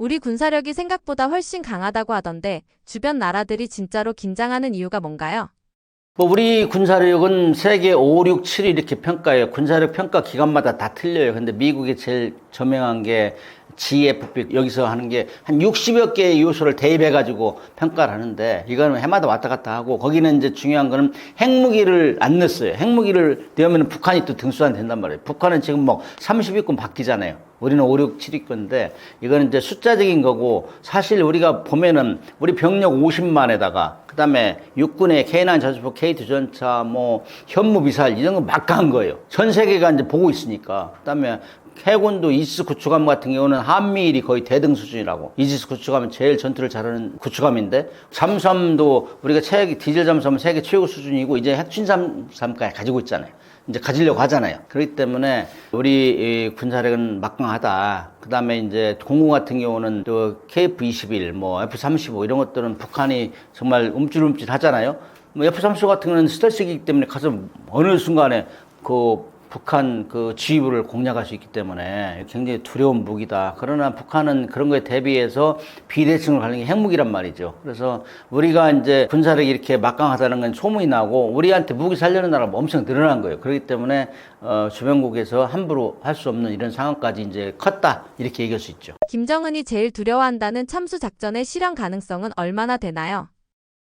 우리 군사력이 생각보다 훨씬 강하다고 하던데 주변 나라들이 진짜로 긴장하는 이유가 뭔가요? 뭐 우리 군사력은 세계 5, 6, 7위 이렇게 평가해요. 군사력 평가 기관마다 다 틀려요. 근데 미국이 제일 저명한 게 GFP 여기서 하는 게 한 60여 개의 요소를 대입해 가지고 평가를 하는데 이거는 해마다 왔다 갔다 하고 거기는 이제 중요한 거는 핵무기를 안 넣었어요. 핵무기를 넣으면 북한이 또 등수안 된단 말이에요. 북한은 지금 뭐 30위권 바뀌잖아요. 우리는 5, 6, 7위권인데 이거는 이제 숫자적인 거고 사실 우리가 보면은 우리 병력 50만에다가 그다음에 육군의 K9 전투포, K2 전차, 뭐 현무 미사일 이런 거 막강한 거예요. 전 세계가 이제 보고 있으니까. 그다음에 해군도 이지스 구축함 같은 경우는 한미일이 거의 대등 수준이라고. 이지스 구축함은 제일 전투를 잘하는 구축함인데 잠수함도 우리가 세계 디젤 잠수함은 세계 최고 수준이고 이제 핵춘 잠수함까지 가지고 있잖아요. 이제 가지려고 하잖아요. 그렇기 때문에 우리 이 군사력은 막강하다. 그 다음에 이제 공군 같은 경우는 또 KF-21, 뭐 F-35 이런 것들은 북한이 정말 움찔움찔 하잖아요. 뭐 F-35 같은 경우는 스텔스기이기 때문에 가서 어느 순간에 그 북한 그 지휘부를 공략할 수 있기 때문에 굉장히 두려운 무기다. 그러나 북한은 그런 거에 대비해서 비대칭을 가는 게 핵무기란 말이죠. 그래서 우리가 이제 군사력이 이렇게 막강하다는 건 소문이 나고 우리한테 무기 살려는 나라가 엄청 늘어난 거예요. 그렇기 때문에 어, 주변국에서 함부로 할 수 없는 이런 상황까지 이제 컸다. 이렇게 얘기할 수 있죠. 김정은이 제일 두려워한다는 참수 작전의 실현 가능성은 얼마나 되나요?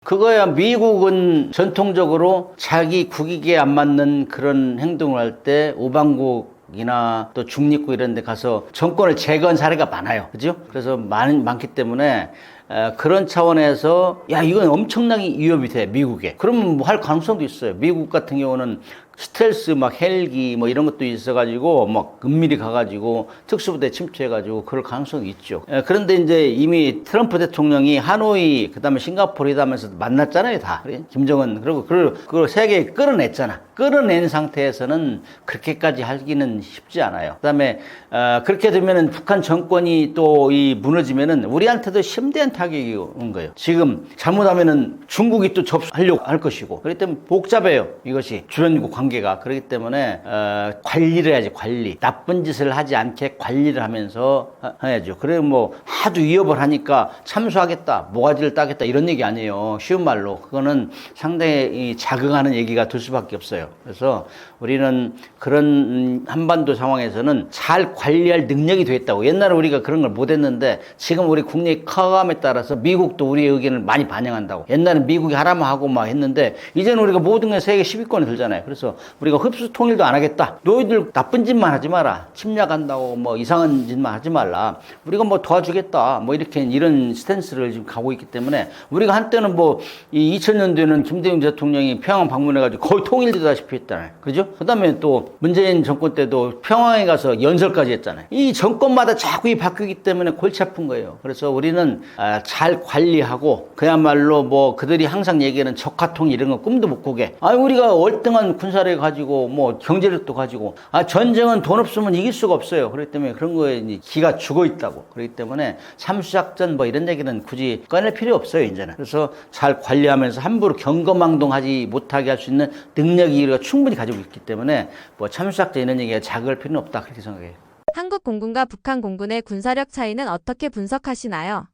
그거야 미국은 전통적으로 자기 국익에 안 맞는 그런 행동을 할때 우방국 이나 또 중립국 이런 데 가서 정권을 제거한 사례가 많아요. 그죠? 그래서 많, 많기 때문에 에, 그런 차원에서 야 이건 엄청나게 위협이 돼 미국에 그러면 뭐 할 가능성도 있어요 미국 같은 경우는 스텔스 막 헬기 뭐 이런 것도 있어가지고 막 은밀히 가가지고 특수부대 침투해가지고 그럴 가능성이 있죠. 에, 그런데 이제 이미 트럼프 대통령이 하노이 그다음에 싱가포르 하면서 만났잖아요 다. 그래? 김정은 그리고 그걸 그걸 세계에 끌어냈잖아. 끌어낸 상태에서는 그렇게까지 하기는 쉽지 않아요. 그다음에 어, 그렇게 되면은 북한 정권이 또 이 무너지면은 우리한테도 심대한 타격이 온 거예요. 지금 잘못하면은 중국이 또 접수하려고 할 것이고 그렇기 때문에 복잡해요. 이것이 주변국 관계 가 그렇기 때문에 어, 관리를 해야지 관리. 나쁜 짓을 하지 않게 관리를 하면서 하- 해야죠. 그래 뭐 하도 위협을 하니까 참수하겠다, 모가지를 따겠다 이런 얘기 아니에요. 쉬운 말로 그거는 상당히 이 자극하는 얘기가 될 수밖에 없어요. 그래서 우리는 그런 음, 한반도 상황에서는 잘 관리할 능력이 돼 있다고. 옛날에 우리가 그런 걸 못했는데 지금 우리 국내의 커감에 따라서 미국도 우리의 의견을 많이 반영한다고. 옛날에 미국이 하라면 하고 막 했는데 이제는 우리가 모든 게 세계 10위권에 들잖아요. 그래서 우리가 흡수 통일도 안 하겠다. 너희들 나쁜 짓만 하지 마라. 침략한다고 뭐 이상한 짓만 하지 말라. 우리가 뭐 도와주겠다. 뭐 이렇게 이런 스탠스를 지금 가고 있기 때문에 우리가 한때는 뭐 이 2000년도에는 김대중 대통령이 평양 방문해가지고 거의 통일되다시피 했잖아요. 그죠? 그 다음에 또 문재인 정권 때도 평양에 가서 연설까지 했잖아요. 이 정권마다 자꾸 이 바뀌기 때문에 골치 아픈 거예요. 그래서 우리는 아, 잘 관리하고 그야말로 뭐 그들이 항상 얘기하는 적화통 이런 거 꿈도 못 꾸게. 아 우리가 월등한 군사력 가지고 뭐 경제력도 가지고 아 전쟁은 돈 없으면 이길 수가 없어요. 그렇기 때문에 그런 거에 기가 죽어 있다고. 그렇기 때문에 삼수작전 뭐 이런 얘기는 굳이 꺼낼 필요 없어요 이제는. 그래서 잘 관리하면서 함부로 경거망동하지 못하게 할 수 있는 능력이 우리가 충분히 가지고 있기 때문에 뭐 참수작전 이런 얘기가 자극할 필요는 없다 그렇게 생각해요. 한국 공군과 북한 공군의 군사력 차이는 어떻게 분석하시나요?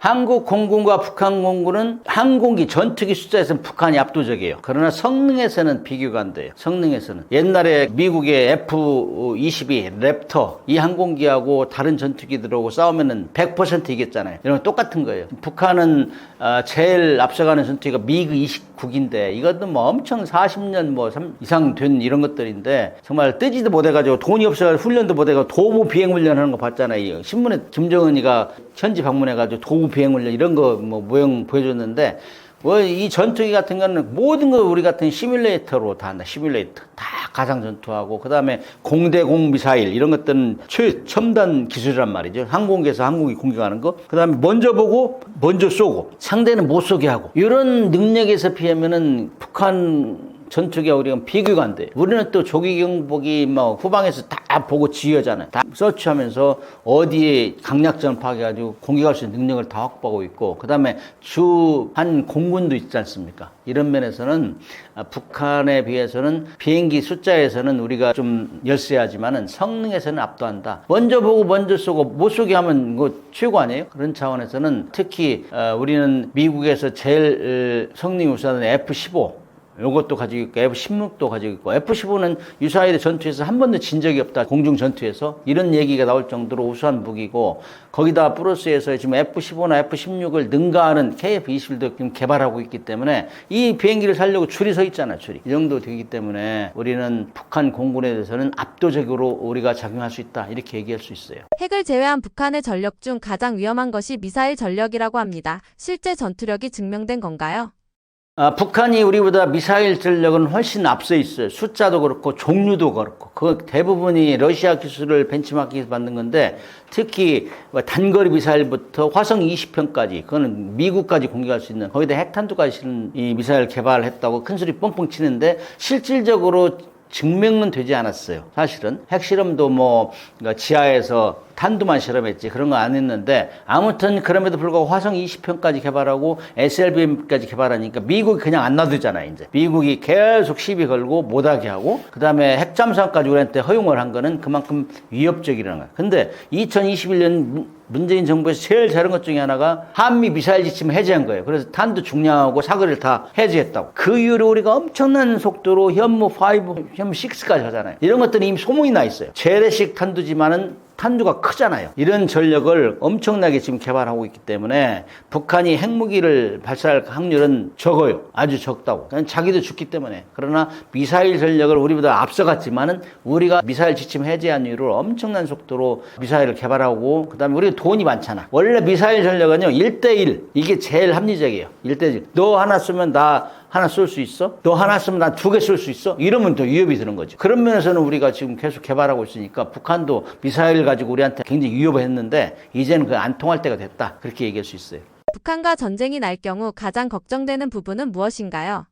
한국 공군과 북한 공군은 항공기 전투기 숫자에서는 북한이 압도적이에요. 그러나 성능에서는 비교가 안 돼요. 성능에서는 옛날에 미국의 F-22 랩터 이 항공기하고 다른 전투기들하고 싸우면은 100% 이겼잖아요. 이런 거 똑같은 거예요. 북한은 어, 제일 앞서가는 전투기가 미그 29기인데 이것도 뭐 엄청 40년 뭐 삼- 이상 된 이런 것들인데 정말 뜨지도 못해가지고 돈이 없어가지고 훈련도 못해가지고 도보 비행 훈련하는 거 봤잖아요. 신문에 김정은이가 현지 방문해가지고 도보 비행 훈련 이런 거 뭐 모형 보여줬는데 뭐 이 전투기 같은 거는 모든 거 우리 같은 시뮬레이터로 다 한다. 시뮬레이터 다 가상 전투하고 그다음에 공대공 미사일 이런 것들은 최첨단 기술이란 말이죠. 항공기에서 항공기 공격하는 거. 그다음에 먼저 보고 먼저 쏘고 상대는 못 쏘게 하고 이런 능력에서 비하면은 북한 전투기가 우리가 돼. 우리는 또 조기 경보기 뭐 후방에서 다 보고 지휘하잖아요. 다 서치하면서 어디에 강약전을 파괴가지고 공격할 수 있는 능력을 다 확보하고 있고, 그 다음에 주 한 공군도 있지 않습니까? 이런 면에서는 아, 북한에 비해서는 비행기 숫자에서는 우리가 좀 열세하지만은 성능에서는 압도한다. 먼저 보고 먼저 쏘고 못 쏘게 하면 그 최고 아니에요? 그런 차원에서는 특히 어, 우리는 미국에서 제일 어, 성능이 우수한 F-15 요것도 가지고 있고 F-16도 가지고 있고 F-15는 유사일의 전투에서 한 번도 진 적이 없다. 공중 전투에서 이런 얘기가 나올 정도로 우수한 무기고 거기다 플러스에서 지금 F-15나 F-16을 능가하는 KF-21도 지금 개발하고 있기 때문에 이 비행기를 살려고 줄이 서 있잖아요. 줄이 이 정도 되기 때문에 우리는 북한 공군에 대해서는 압도적으로 우리가 작용할 수 있다. 이렇게 얘기할 수 있어요. 핵을 제외한 북한의 전력 중 가장 위험한 것이 미사일 전력이라고 합니다. 실제 전투력이 증명된 건가요? 아, 북한이 우리보다 미사일 전력은 훨씬 앞서 있어요. 숫자도 그렇고 종류도 그렇고 그 대부분이 러시아 기술을 벤치마킹해서 만든 건데 특히 뭐 단거리 미사일부터 화성 20편까지 그거는 미국까지 공격할 수 있는 거기다 핵탄두까지 실은 이 미사일 개발했다고 큰 소리 뻥뻥 치는데 실질적으로 증명은 되지 않았어요. 사실은 핵실험도 뭐 그러니까 지하에서 탄두만 실험했지 그런 거 안 했는데 아무튼 그럼에도 불구하고 화성 20편까지 개발하고 SLBM까지 개발하니까 미국이 그냥 안 놔두잖아요 이제 미국이 계속 시비 걸고 못하게 하고 그 다음에 핵잠수함까지 우리한테 허용을 한 거는 그만큼 위협적이라는 거야 근데 2021년 문재인 정부에서 제일 잘한 것 중에 하나가 한미 미사일 지침 해제한 거예요. 그래서 탄두 중량하고 사거리를 다 해제했다고. 그 이후로 우리가 엄청난 속도로 현무 5, 현무 6까지 하잖아요. 이런 것들이 이미 소문이 나 있어요. 재래식 탄두지만은 탄두가 크잖아요. 이런 전력을 엄청나게 지금 개발하고 있기 때문에 북한이 핵무기를 발사할 확률은 적어요. 아주 적다고. 그냥 자기도 죽기 때문에. 그러나 미사일 전력을 우리보다 앞서갔지만은 우리가 미사일 지침 해제한 이후로 엄청난 속도로 미사일을 개발하고 그다음에 우리가 돈이 많잖아. 원래 미사일 전력은요. 1대1 이게 제일 합리적이에요. 1대1. 너 하나 쏘면 나 하나 쏠수 있어? 너 하나 쓰면 난 두개쏠수 있어? 이러면 또 위협이 드는 거죠. 그런 면에서는 우리가 지금 계속 개발하고 있으니까 북한도 미사일 가지고 우리한테 굉장히 위협을 했는데 이제는 그 안 통할 때가 됐다. 그렇게 얘기할 수 있어요. 북한과 전쟁이 날 경우 가장 걱정되는 부분은 무엇인가요?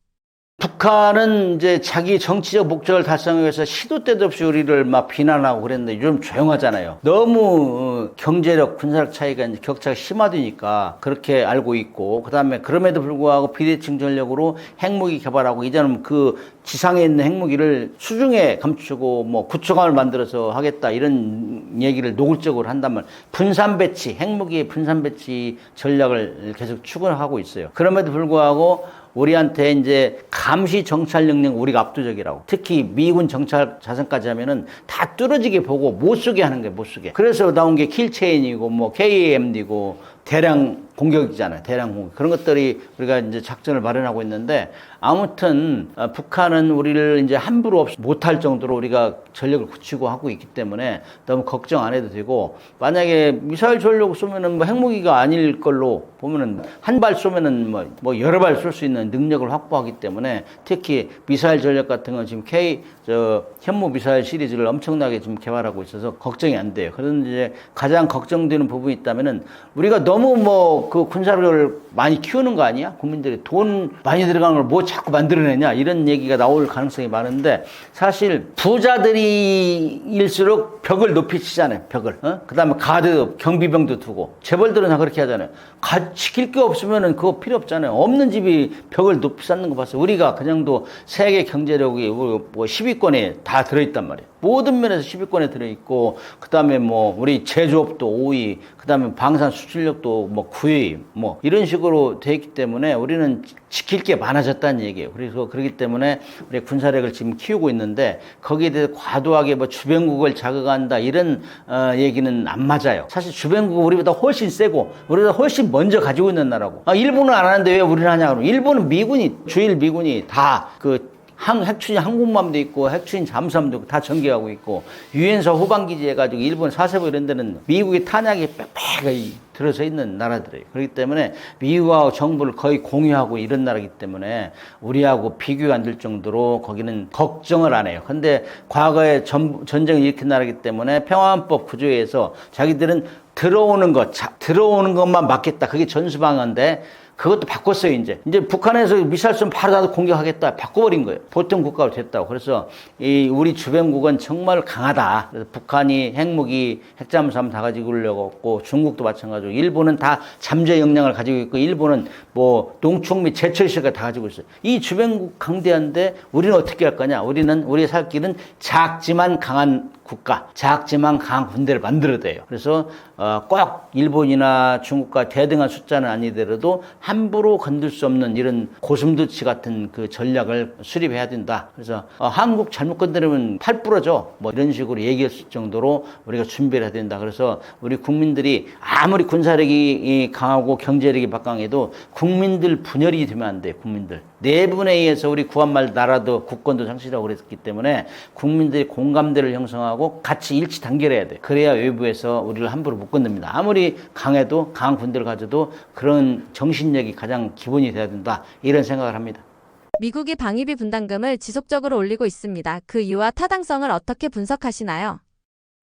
북한은 이제 자기 정치적 목적을 달성하기 위해서 시도 때도 없이 우리를 막 비난하고 그랬는데 요즘 조용하잖아요. 너무 어, 경제력, 군사력 차이가 이제 격차가 심화되니까 그렇게 알고 있고, 그 다음에 그럼에도 불구하고 비대칭 전력으로 핵무기 개발하고 이제는 그 지상에 있는 핵무기를 수중에 감추고 뭐 구축함을 만들어서 하겠다 이런 얘기를 노골적으로 한다면 분산 배치, 핵무기의 분산 배치 전략을 계속 추구하고 있어요. 그럼에도 불구하고 우리한테 이제 감시 정찰 능력 우리가 압도적이라고. 특히 미군 정찰 자산까지 하면은 다 뚫어지게 보고 못 쓰게 하는 거예요, 못 쓰게. 그래서 나온 게 킬체인이고 뭐 KAMD고 대량 공격이잖아요. 대량 공격. 그런 것들이 우리가 이제 작전을 마련하고 있는데 아무튼 어, 북한은 우리를 이제 함부로 없이 못할 정도로 우리가 전력을 굳히고 하고 있기 때문에 너무 걱정 안 해도 되고 만약에 미사일 전력 쏘면은 뭐 핵무기가 아닐 걸로 보면은 한 발 쏘면은 뭐, 뭐 여러 발 쏠 수 있는 능력을 확보하기 때문에 특히 미사일 전력 같은 건 지금 K 저 현무 미사일 시리즈를 엄청나게 지금 개발하고 있어서 걱정이 안 돼요. 그런데 이제 가장 걱정되는 부분이 있다면은 우리가 너무 뭐그 군사력을 많이 키우는 거 아니야? 국민들이 돈 많이 들어가는 걸 뭐 자꾸 만들어내냐 이런 얘기가 나올 가능성이 많은데 사실 부자들이일수록 벽을 높이 치잖아요. 벽을. 어? 그 다음에 가드 경비병도 두고 재벌들은 다 그렇게 하잖아요. 가, 지킬 게 없으면은 그거 필요 없잖아요. 없는 집이 벽을 높이 쌓는 거 봤어요. 우리가 그 정도 세계 경제력이 뭐 10위권에 다 들어있단 말이에요. 모든 면에서 10위권에 들어있고 그 다음에 뭐 우리 제조업도 5위, 그 다음에 방산 수출력도 뭐 9위, 뭐 이런 식으로 돼 있기 때문에 우리는 지킬 게 많아졌다는 얘기예요. 그래서 그렇기 때문에 우리 군사력을 지금 키우고 있는데 거기에 대해서 과도하게 뭐 주변국을 자극한다 이런 어, 얘기는 안 맞아요. 사실 주변국은 우리보다 훨씬 세고 우리보다 훨씬 먼저 가지고 있는 나라고. 아, 일본은 안 하는데 왜 우리는 하냐 그러면 일본은 미군이 주일 미군이 다 그 항, 핵추진 항공모함도 있고 핵추진 잠수함도 있고 다 전개하고 있고 유엔서 후방기지 해가지고 일본 사세보 이런 데는 미국의 탄약이 빽빽하게 들어서 있는 나라들이에요. 그렇기 때문에 미국하고 정부를 거의 공유하고 이런 나라이기 때문에 우리하고 비교가 안 될 정도로 거기는 걱정을 안 해요. 근데 과거에 전, 전쟁을 일으킨 나라이기 때문에 평화헌법 구조에서 자기들은 들어오는 것, 자, 들어오는 것만 막겠다. 그게 전수방어인데 그것도 바꿨어요, 이제. 이제 북한에서 미사일 쏘면 바로 나도 공격하겠다. 바꿔버린 거예요. 보통 국가가 됐다고. 그래서 이 우리 주변국은 정말 강하다. 그래서 북한이 핵무기, 핵잠수함 다 가지고 오려고 했고, 중국도 마찬가지고, 일본은 다 잠재 역량을 가지고 있고, 일본은 뭐 농축 및 제철 시가 다 가지고 있어요. 이 주변국 강대한데 우리는 어떻게 할 거냐? 우리는 우리의 살 길은 작지만 강한 국가, 작지만 강한 군대를 만들어야 돼요. 그래서 어, 꼭 일본이나 중국과 대등한 숫자는 아니더라도 함부로 건들 수 없는 이런 고슴도치 같은 그 전략을 수립해야 된다. 그래서 어, 한국 잘못 건드리면 팔 부러져. 뭐 이런 식으로 얘기할 수 정도로 우리가 준비를 해야 된다. 그래서 우리 국민들이 아무리 군사력이 이 강하고 경제력이 박강해도 국민들 분열이 되면 안 돼. 국민들. 내분에 의해서 우리 구한말 나라도 국권도 상실하고 그랬기 때문에 국민들이 공감대를 형성하고 같이 일치 단결해야 돼. 그래야 외부에서 우리를 함부로 못 건듭니다. 아무리 강해도 강한 군대를 가져도 그런 정신 력이 가장 기본이 돼야 된다. 이런 생각을 합니다. 미국이 방위비 분담금을 지속적으로 올리고 있습니다. 그 이유와 타당성을 어떻게 분석하시나요?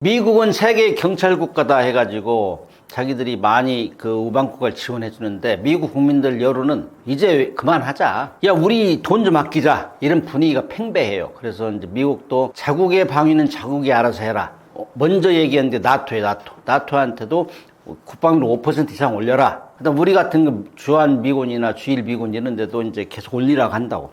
미국은 세계 경찰 국가다 해가지고 자기들이 많이 그 우방국가를 지원해 주는데 미국 국민들 여론은 이제 그만하자. 야 우리 돈 좀 아끼자. 이런 분위기가 팽배해요. 그래서 이제 미국도 자국의 방위는 자국이 알아서 해라. 어, 먼저 얘기했는데 나토에 나토. 나토한테도 국방비를 5% 이상 올려라. 그다음 우리 같은 그 주한 미군이나 주일 미군 이런 데도 이제 계속 올리라고 한다고.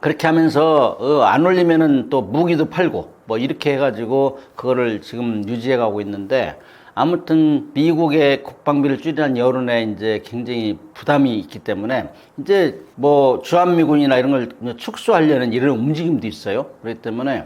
그렇게 하면서 어, 안 올리면은 또 무기도 팔고 뭐 이렇게 해가지고 그거를 지금 유지해 가고 있는데 아무튼 미국의 국방비를 줄이라는 여론에 이제 굉장히 부담이 있기 때문에 이제 뭐 주한미군이나 이런 걸 축소하려는 이런 움직임도 있어요. 그렇기 때문에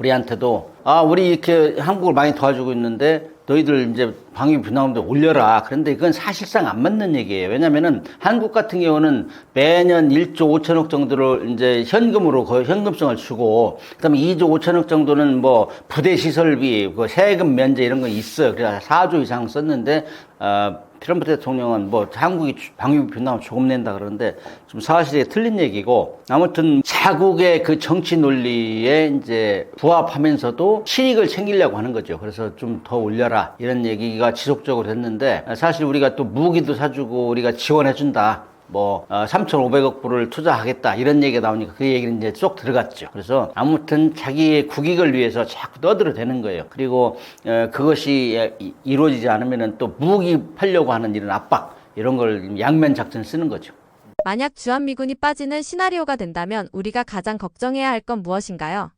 우리한테도 아 우리 이렇게 한국을 많이 도와주고 있는데 너희들 이제 방위 분담금도 올려라. 그런데 이건 사실상 안 맞는 얘기예요. 왜냐면은 한국 같은 경우는 매년 1조 5천억 정도를 이제 현금으로 거의 현금성을 주고 그다음에 2조 5천억 정도는 뭐 부대 시설비, 그 세금 면제 이런 거 있어요. 그래서 4조 이상 썼는데 어 트럼프 대통령은 뭐 한국이 방위비 분담을 조금 낸다 그러는데 좀 사실에 틀린 얘기고 아무튼 자국의 그 정치 논리에 이제 부합하면서도 실익을 챙기려고 하는 거죠. 그래서 좀 더 올려라 이런 얘기가 지속적으로 됐는데 사실 우리가 또 무기도 사주고 우리가 지원해준다. 뭐 어, 3,500억 불을 투자하겠다 이런 얘기가 나오니까 그 얘기는 이제 쏙 들어갔죠. 그래서 아무튼 자기의 국익을 위해서 자꾸 떠들어대는 거예요. 그리고 어, 그것이 이- 이루어지지 않으면은 또 무기 팔려고 하는 이런 압박 이런 걸 양면 작전 쓰는 거죠. 만약 주한미군이 빠지는 시나리오가 된다면 우리가 가장 걱정해야 할 건 무엇인가요?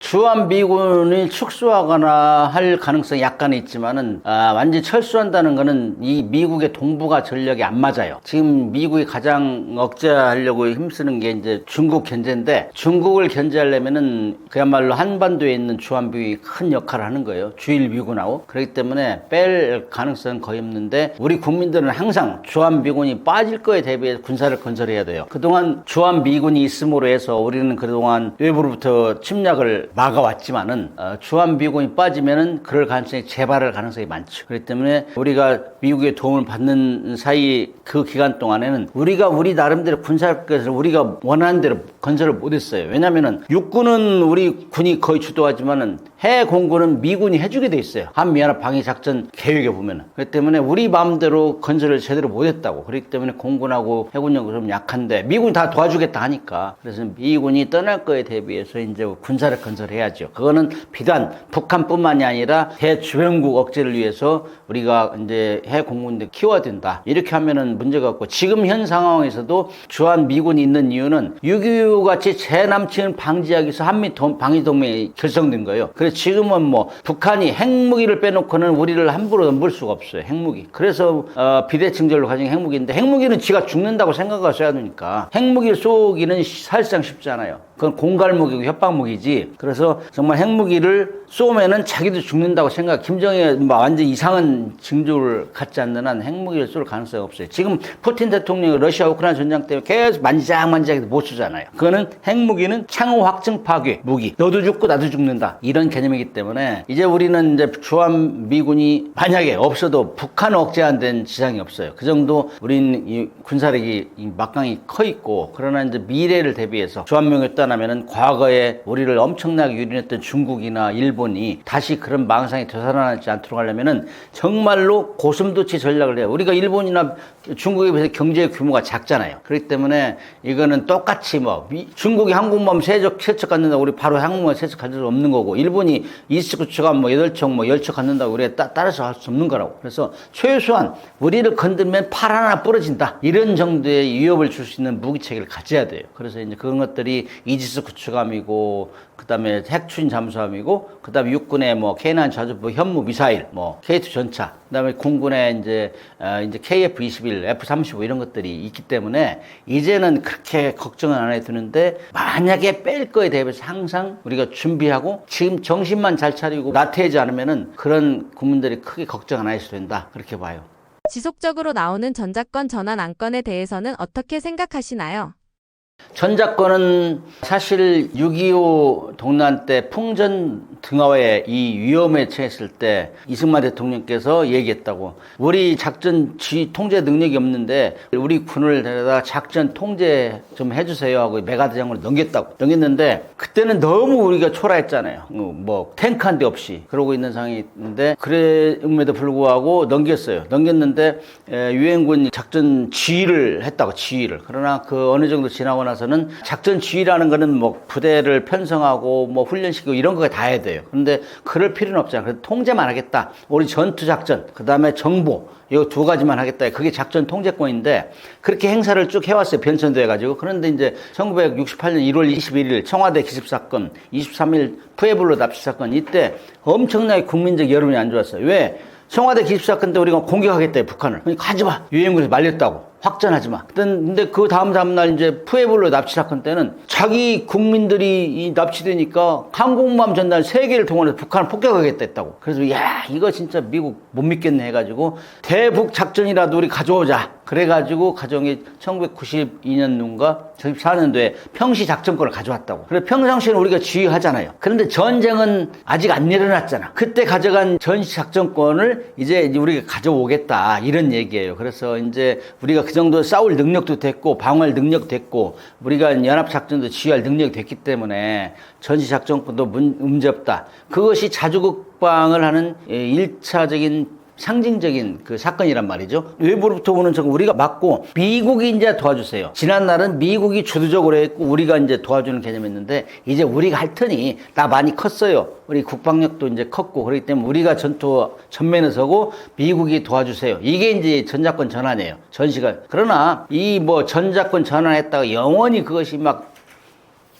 주한 미군이 축소하거나 할 가능성이 약간 있지만은 아, 완전히 철수한다는 거는 이 미국의 동북아 전력이 안 맞아요. 지금 미국이 가장 억제하려고 힘쓰는 게 이제 중국 견제인데 중국을 견제하려면은 그야말로 한반도에 있는 주한 미군이 큰 역할을 하는 거예요. 주일 미군하고 그렇기 때문에 뺄 가능성은 거의 없는데 우리 국민들은 항상 주한 미군이 빠질 거에 대비해 군사를 건설해야 돼요. 그동안 주한 미군이 있음으로 해서 우리는 그동안 외부로부터 침략을 막아왔지만은 어, 주한 미군이 빠지면은 그럴 가능성이 재발할 가능성이 많죠. 그렇기 때문에 우리가 미국의 도움을 받는 사이 그 기간 동안에는 우리가 우리 나름대로 군사력에서 우리가 원하는 대로 건설을 못했어요. 왜냐면은 육군은 우리 군이 거의 주도하지만은 해 공군은 미군이 해주게 돼 있어요. 한미연합 방위 작전 계획에 보면은 그렇기 때문에 우리 마음대로 건설을 제대로 못했다고. 그렇기 때문에 공군하고 해군력이 좀 약한데 미군이 다 도와주겠다 하니까 그래서 미군이 떠날 거에 대비해서 이제 군사력 건설 해야죠. 그거는 비단 북한뿐만이 아니라 대주변국 억제를 위해서 우리가 이제 해 공군들 키워야 된다. 이렇게 하면은 문제가 없고 지금 현 상황에서도 주한 미군이 있는 이유는 6.25 같이 재남침을 방지하기 위해서 한미 동- 방위 동맹이 결성된 거예요. 그래서 지금은 뭐 북한이 핵무기를 빼놓고는 우리를 함부로 넘볼 수가 없어요. 핵무기. 그래서 어, 비대칭절로 가진 핵무기인데 핵무기는 지가 죽는다고 생각하고 써야 되니까 핵무기를 쏘기는 시- 사실상 쉽지 않아요. 그건 공갈무기고 협박무기지. 그래서 정말 핵무기를 쏘면은 자기도 죽는다고 생각. 김정일 뭐 완전 이상한 징조를 갖지 않는 한 핵무기를 쏠 가능성이 없어요. 지금 푸틴 대통령이 러시아 우크라이나 전쟁 때문에 계속 만지작만지작 못 쏘잖아요. 그거는 핵무기는 창호 확증 파괴 무기. 너도 죽고 나도 죽는다. 이런 개념이기 때문에 이제 우리는 이제 주한 미군이 만약에 없어도 북한 억제한된 지상이 없어요. 그 정도 우린 이 군사력이 이 막강히 커 있고 그러나 이제 미래를 대비해서 주한미군이 떠나면은 과거에 우리를 엄청나게 유린했던 중국이나 일본 일본이 다시 그런 망상이 되살아나지 않도록 하려면은 정말로 고슴도치 전략을 해요. 우리가 일본이나 중국에 비해서 경제 규모가 작잖아요. 그렇기 때문에 이거는 똑같이 뭐 미- 중국이 항공모함 세척 세척 갖는다고 우리 바로 항공모함 세척 갖을 수 없는 거고 일본이 이스쿠츠가 뭐 여덟 척뭐열척 갖는다고 우리가 따, 따라서 할 수 없는 거라고. 그래서 최소한 우리를 건들면 팔 하나 부러진다. 이런 정도의 위협을 줄 수 있는 무기 체계를 가져야 돼요. 그래서 이제 그런 것들이 이지스 구축함이고 그다음에 핵추진 잠수함이고 그다음에 육군의 뭐 K9 자주포 현무 미사일 뭐 K2 전차 그다음에 공군의 이제 어 이제 KF21, F35 이런 것들이 있기 때문에 이제는 그렇게 걱정은 안 해도 되는데 만약에 뺄 거에 대비해서 항상 우리가 준비하고 지금 정신만 잘 차리고 나태하지 않으면은 그런 국민들이 크게 걱정 안 하셔도 된다 그렇게 봐요. 지속적으로 나오는 전자권 전환 안건에 대해서는 어떻게 생각하시나요? 전작권은 사실 6.25 동란 때 풍전 등하에 이 위험에 처했을 때 이승만 대통령께서 얘기했다고. 우리 작전 지휘 통제 능력이 없는데 우리 군을 데려다 작전 통제 좀 해주세요 하고 메가드장으로 넘겼다고. 넘겼는데 그때는 너무 우리가 초라했잖아요. 어, 뭐 탱크 한 대 없이 그러고 있는 상황이 있는데 그럼에도 불구하고 넘겼어요. 넘겼는데 에, 유엔군 작전 지휘를 했다고 지휘를. 그러나 그 어느 정도 지나고 나 서는 작전 지휘라는 거는 뭐 부대를 편성하고 뭐 훈련시키고 이런 거 다 해야 돼요. 그런데 그럴 필요는 없잖아요. 그래서 통제만 하겠다. 우리 전투 작전, 그 다음에 정보, 이 두 가지만 하겠다. 그게 작전 통제권인데 그렇게 행사를 쭉 해왔어요. 변천도 해가지고. 그런데 이제 1968년 1월 21일 청와대 기습 사건, 23일 푸에블로 납치 사건 이때 엄청나게 국민적 여론이 안 좋았어요. 왜? 청와대 기습 사건 때 우리가 공격하겠다 북한을. 그러니까 가지 마. 유엔군에서 말렸다고. 확전하지 마. 근데 그 다음 다음날 이제 푸에블로 납치 사건 때는 자기 국민들이 이 납치되니까 항공모함 전단 세 개를 동원해서 북한을 폭격하겠다 했다고. 그래서 야 이거 진짜 미국 못 믿겠네 해가지고 대북 작전이라도 우리 가져오자. 그래가지고 가정이 1992년도인가 94년도에 평시 작전권을 가져왔다고. 그래 평상시에는 우리가 지휘하잖아요. 그런데 전쟁은 아직 안 일어났잖아. 그때 가져간 전시 작전권을 이제 우리가 가져오겠다 이런 얘기예요. 그래서 이제 우리가 그 정도 싸울 능력도 됐고 방어할 능력 됐고 우리가 연합 작전도 지휘할 능력이 됐기 때문에 전시 작전권도 문, 문제 없다. 그것이 자주국방을 하는 예, 일차적인 상징적인 그 사건이란 말이죠. 외부로부터 오는 적 우리가 막고 미국이 이제 도와주세요. 지난 날은 미국이 주도적으로 했고 우리가 이제 도와주는 개념이었는데 이제 우리가 할 테니 나 많이 컸어요. 우리 국방력도 이제 컸고 그렇기 때문에 우리가 전투 전면에 서고 미국이 도와주세요. 이게 이제 전자권 전환이에요. 전시가 그러나 이 뭐 전자권 전환했다가 영원히 그것이 막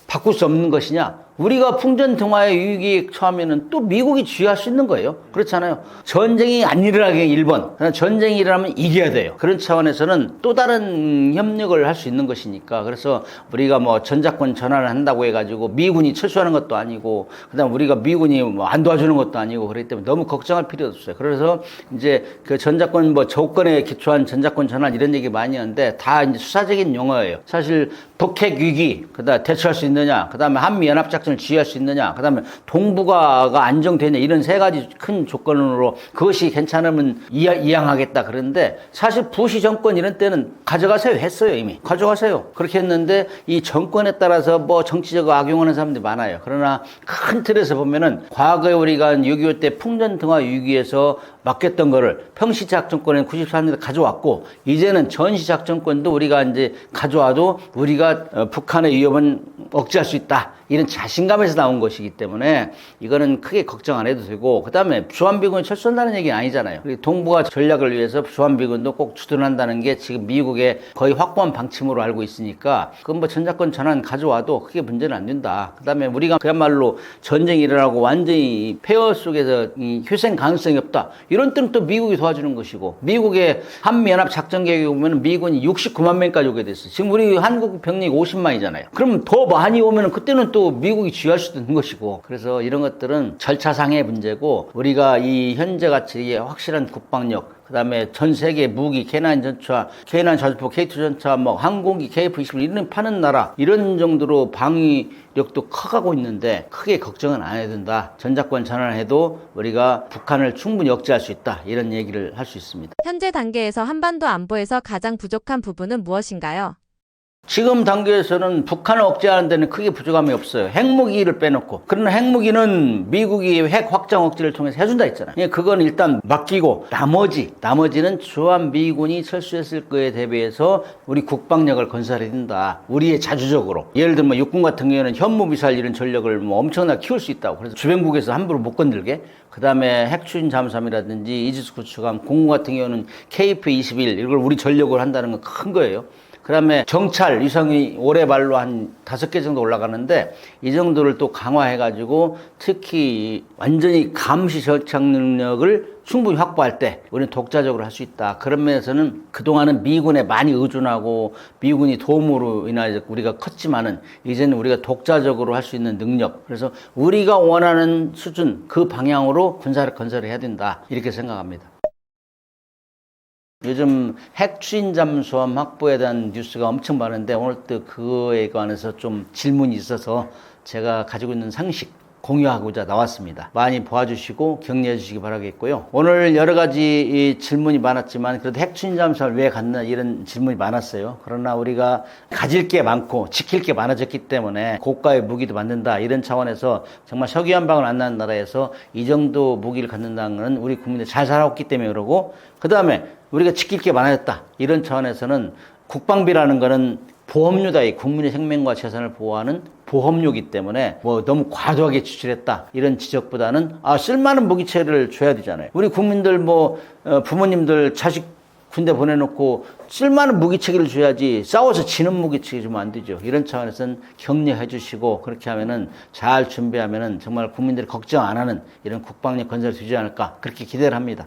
바꿀 수 없는 것이냐? 우리가 풍전 등화의 위기에 처하면은 또 미국이 지휘할 수 있는 거예요. 그렇잖아요. 전쟁이 안 일어나게 일본. 그러나 전쟁이 일어나면 이겨야 돼요. 그런 차원에서는 또 다른 협력을 할 수 있는 것이니까. 그래서 우리가 뭐 전자권 전환을 한다고 해가지고 미군이 철수하는 것도 아니고, 그 다음 우리가 미군이 뭐 안 도와주는 것도 아니고, 그렇기 때문에 너무 걱정할 필요 없어요. 그래서 이제 그 전자권 뭐 조건에 기초한 전자권 전환 이런 얘기 많이 하는데 다 이제 수사적인 용어예요. 사실 북핵 위기, 그 다음 대처할 수 있느냐, 그 다음에 한미연합작전 을 지휘할 수 있느냐, 그 다음에 동북아가 안정되냐, 이런 세 가지 큰 조건으로 그것이 괜찮으면 이양하겠다 그러는데 사실 부시 정권 이런 때는 가져가세요 했어요, 이미. 가져가세요. 그렇게 했는데 이 정권에 따라서 뭐 정치적 악용하는 사람들이 많아요. 그러나 큰 틀에서 보면은 과거에 우리가 6.25 때 풍전 등화 위기에서 맡겼던 거를 평시작전권에 94년에 가져왔고 이제는 전시작전권도 우리가 이제 가져와도 우리가 어, 북한의 위협은 억제할 수 있다. 이런 자신감에서 나온 것이기 때문에 이거는 크게 걱정 안 해도 되고 그다음에 주한미군이 철수한다는 얘기는 아니잖아요. 동북아 전략을 위해서 주한미군도 꼭 주둔한다는 게 지금 미국의 거의 확고한 방침으로 알고 있으니까 그건 뭐 전자권 전환 가져와도 크게 문제는 안 된다. 그다음에 우리가 그야말로 전쟁이 일어나고 완전히 폐허 속에서 이 휴생 가능성이 없다. 이런 때는 또 미국이 도와주는 것이고 미국의 한미연합 작전 계획에 보면 미군이 69만 명까지 오게 됐어요. 지금 우리 한국 병력이 50만이잖아요. 그러면 더 많이 오면 그때는 또 미국이 지휘할 수도 있는 것이고 그래서 이런 것들은 절차상의 문제고 우리가 이 현재 같이 확실한 국방력 그다음에 전 세계 무기 K9 전차, K9 자주포, K2 전차, 뭐 항공기 KF-21 이런 파는 나라 이런 정도로 방위력도 커가고 있는데 크게 걱정은 안 해야 된다. 전자권 전환해도 우리가 북한을 충분히 억제할 수 있다. 이런 얘기를 할 수 있습니다. 현재 단계에서 한반도 안보에서 가장 부족한 부분은 무엇인가요? 지금 단계에서는 북한을 억제하는 데는 크게 부족함이 없어요. 핵무기를 빼놓고. 그러나 핵무기는 미국이 핵 확장 억제를 통해서 해준다 했잖아요. 예, 그건 일단 맡기고 나머지, 나머지는 주한 미군이 철수했을 거에 대비해서 우리 국방력을 건설해야 된다. 우리의 자주적으로. 예를 들면 육군 같은 경우에는 현무미사일 이런 전력을 뭐 엄청나게 키울 수 있다고. 그래서 주변국에서 함부로 못 건들게. 그 다음에 핵추진 잠수함이라든지 이지스 구축함, 공군 같은 경우는 KF-21 이걸 우리 전력으로 한다는 건 큰 거예요. 그 다음에 정찰 위성이 올해 말로 한 다섯 개 정도 올라가는데 이 정도를 또 강화해가지고 특히 완전히 감시 절착 능력을 충분히 확보할 때 우리는 독자적으로 할 수 있다. 그런 면에서는 그동안은 미군에 많이 의존하고 미군이 도움으로 인하여 우리가 컸지만은 이제는 우리가 독자적으로 할 수 있는 능력. 그래서 우리가 원하는 수준 그 방향으로 군사를 건설해야 된다. 이렇게 생각합니다. 요즘 핵 추진 잠수함 확보에 대한 뉴스가 엄청 많은데 오늘 또 그거에 관해서 좀 질문이 있어서 제가 가지고 있는 상식 공유하고자 나왔습니다. 많이 봐주시고 격려해 주시기 바라겠고요. 오늘 여러 가지 이 질문이 많았지만 그래도 핵 추진 잠수함을 왜 갔나 이런 질문이 많았어요. 그러나 우리가 가질 게 많고 지킬 게 많아졌기 때문에 고가의 무기도 만든다 이런 차원에서 정말 석유 한 방울 안 나는 나라에서 이 정도 무기를 갖는다는 건 우리 국민들 잘 살아왔기 때문에 그러고 그 다음에 우리가 지킬 게 많아졌다. 이런 차원에서는 국방비라는 거는 보험료다. 이 국민의 생명과 재산을 보호하는 보험료기 때문에 뭐 너무 과도하게 지출했다. 이런 지적보다는 아, 쓸만한 무기체를 줘야 되잖아요. 우리 국민들 뭐, 어, 부모님들 자식 군대 보내놓고 쓸만한 무기체계를 줘야지 싸워서 지는 무기체계 주면 안 되죠. 이런 차원에서는 격려해 주시고 그렇게 하면은 잘 준비하면은 정말 국민들이 걱정 안 하는 이런 국방력 건설이 되지 않을까 그렇게 기대를 합니다.